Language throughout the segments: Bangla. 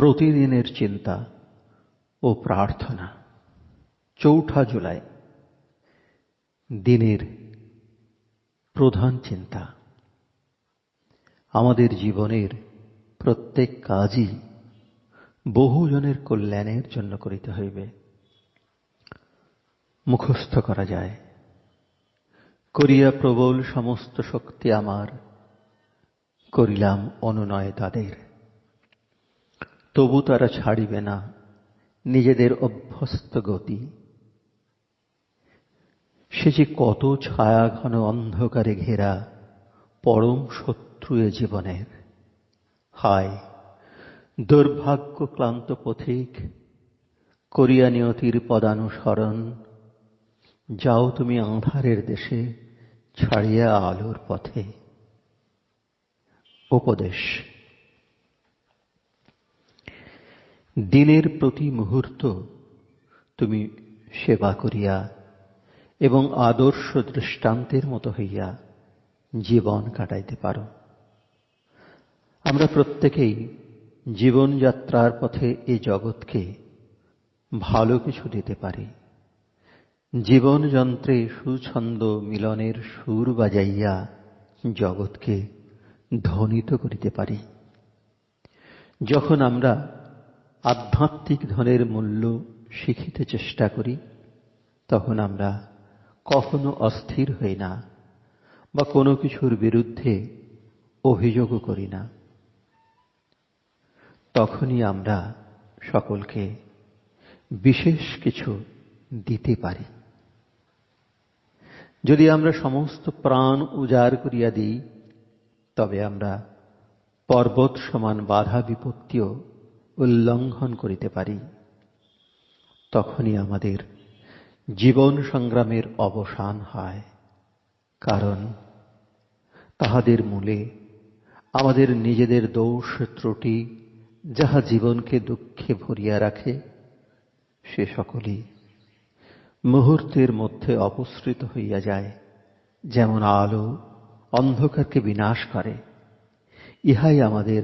প্রতিদিনের চিন্তা ও প্রার্থনা। চৌঠা জুলাই, দিনের প্রধান চিন্তা। আমাদের জীবনের প্রত্যেক কাজই বহুজনের কল্যাণের জন্য করিতে হইবে। মুখস্থ করা যায়। করিয়া প্রবল সমস্ত শক্তি আমার, করিলাম অনুনয় তাদের। তবু তারা ছাড়িবে না নিজেদের অভ্যস্ত গতি। সে যে কত ছায়া ঘন অন্ধকারে ঘেরা পরম শত্রু এ জীবনের। হায়, দুর্ভাগ্য ক্লান্ত পথিক, করিয়া নিয়তির পদানুসরণ। যাও তুমি আঁধারের দেশে ছাড়িয়া আলোর পথে। উপদেশ। দিনের প্রতি মুহূর্ত তুমি সেবা করিয়া এবং আদর্শ দৃষ্টান্তের মতো হইয়া জীবন কাটাইতে পারো। আমরা প্রত্যেকেই জীবনযাত্রার পথে এ জগৎকে ভালো কিছু দিতে পারি। জীবন যন্ত্রে সুছন্দ মিলনের সুর বাজাইয়া জগৎকে ধ্বনিত করিতে পারি। যখন আমরা আধ্যাত্মিক ধনের মূল্য শিখিতে চেষ্টা করি, তখন আমরা কখনো অস্থির হই না বা কোনো কিছুর বিরুদ্ধে অভিযোগও করি না। তখনই আমরা সকলকে বিশেষ কিছু দিতে পারি। যদি আমরা সমস্ত প্রাণ উজাড় করিয়া দিই, তবে আমরা পর্বত সমান বাধা বিপত্তিও উল্লঙ্ঘন করিতে পারি, তখনই আমাদের জীবন সংগ্রামের অবসান হয়, কারণ তাহাদের মূলে আমাদের নিজেদের দোষ ত্রুটি যাহা জীবনকে দুঃখে ভরিয়া রাখে, সে সকলই মুহূর্তের মধ্যে অপসৃত হইয়া যায়, যেমন আলো অন্ধকারকে বিনাশ করে। ইহাই আমাদের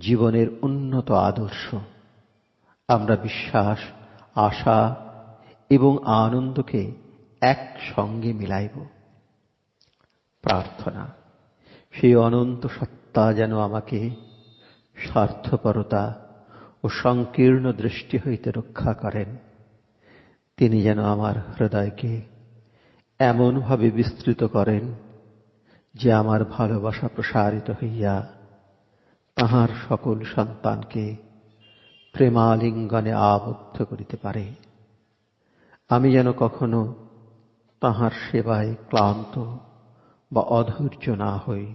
জীবনের উন্নত আদর্শ। আমরা বিশ্বাস, আশা এবং আনন্দকে একসঙ্গে মিলাইব। প্রার্থনা, সেই অনন্ত সত্তা যেন আমাকে স্বার্থপরতা ও সংকীর্ণ দৃষ্টি হইতে রক্ষা করেন। তিনি যেন আমার হৃদয়কে এমনভাবে বিস্তৃত করেন যে আমার ভালোবাসা প্রসারিত হইয়া তাহার সকল সন্তানকে প্রেমালিঙ্গনে আবদ্ধ করিতে পারে। আমি যেন কখনো তাহার সেবায় ক্লান্ত বা অধৈর্য না হই,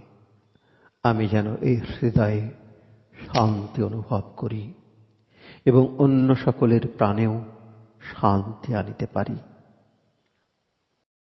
আমি যেন এই হৃদয়ে শান্তি অনুভব করি এবং অন্য সকলের প্রাণেও শান্তি আনিতে পারি।